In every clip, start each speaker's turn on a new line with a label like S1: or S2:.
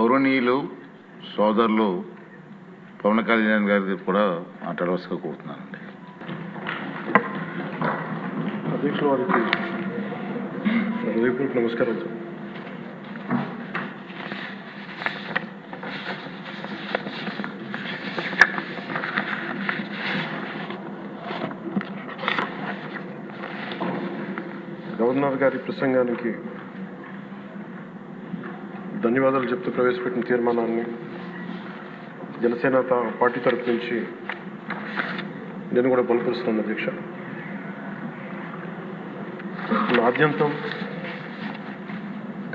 S1: గౌరవనీయులు సోదరులు పవన్ కళ్యాణ్ గారికి కూడా మాట్లాడవలసిగా కోరుతున్నానండి.
S2: అధ్యక్షుల వారికి హృదయపూర్వక నమస్కారం సార్. గవర్నర్ గారి ప్రసంగానికి ధన్యవాదాలు చెప్తూ ప్రవేశపెట్టిన తీర్మానాన్ని జనసేన పార్టీ తరపు నుంచి నేను కూడా బలపరుస్తున్నాను అధ్యక్ష. ఆద్యంతం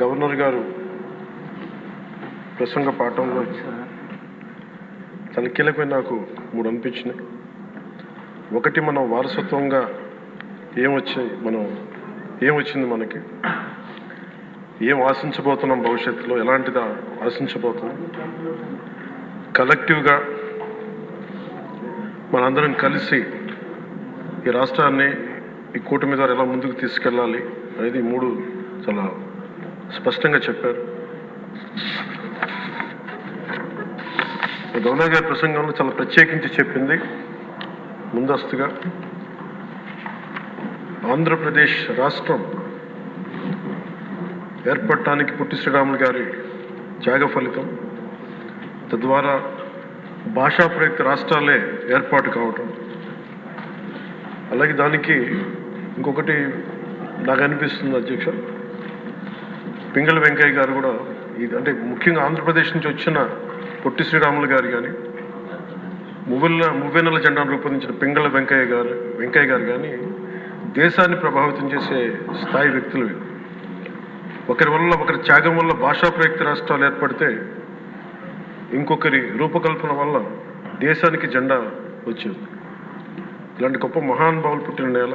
S2: గవర్నర్ గారు ప్రసంగ పాఠంలో చాలా కీలకమైన నాకు మూడు అనిపించినాయి. ఒకటి మనం వారసత్వంగా ఏమొచ్చాయి మనం ఏం వచ్చింది మనకి? ఏం ఆశించబోతున్నాం భవిష్యత్తులో? ఎలాంటిది ఆశించబోతున్నాం? కలెక్టివ్గా మనందరం కలిసి ఈ రాష్ట్రాన్ని ఈ కూటమి ద్వారా ఎలా ముందుకు తీసుకెళ్ళాలి అనేది మూడు చాలా స్పష్టంగా చెప్పారు. గౌనా గారి ప్రసంగంలో చాలా ప్రత్యేకించి చెప్పింది ముందస్తుగా. ఆంధ్రప్రదేశ్ రాష్ట్రం ఏర్పడటానికి పుట్టి శ్రీరాములు గారి త్యాగ ఫలితం. తద్వారా భాషా ప్రయుక్త రాష్ట్రాలే ఏర్పాటు కావటం. అలాగే దానికి ఇంకొకటి నాకు అనిపిస్తుంది అధ్యక్ష. పింగళ వెంకయ్య గారు కూడా ఇది అంటే ముఖ్యంగా ఆంధ్రప్రదేశ్ నుంచి వచ్చిన పొట్టి శ్రీరాములు గారు కానీ మువ్వెల మువ్వెన్నెల జెండాను రూపొందించిన పింగళ వెంకయ్య గారు వెంకయ్య గారు కానీ దేశాన్ని ప్రభావితం చేసే స్థాయి వ్యక్తులు ఒకరి వల్ల ఒకరి త్యాగం వల్ల భాషా ప్రయుక్త రాష్ట్రాలు ఏర్పడితే ఇంకొకరి రూపకల్పన వల్ల దేశానికి జెండా వచ్చింది. ఇలాంటి గొప్ప మహానుభావులు పుట్టిన నేల.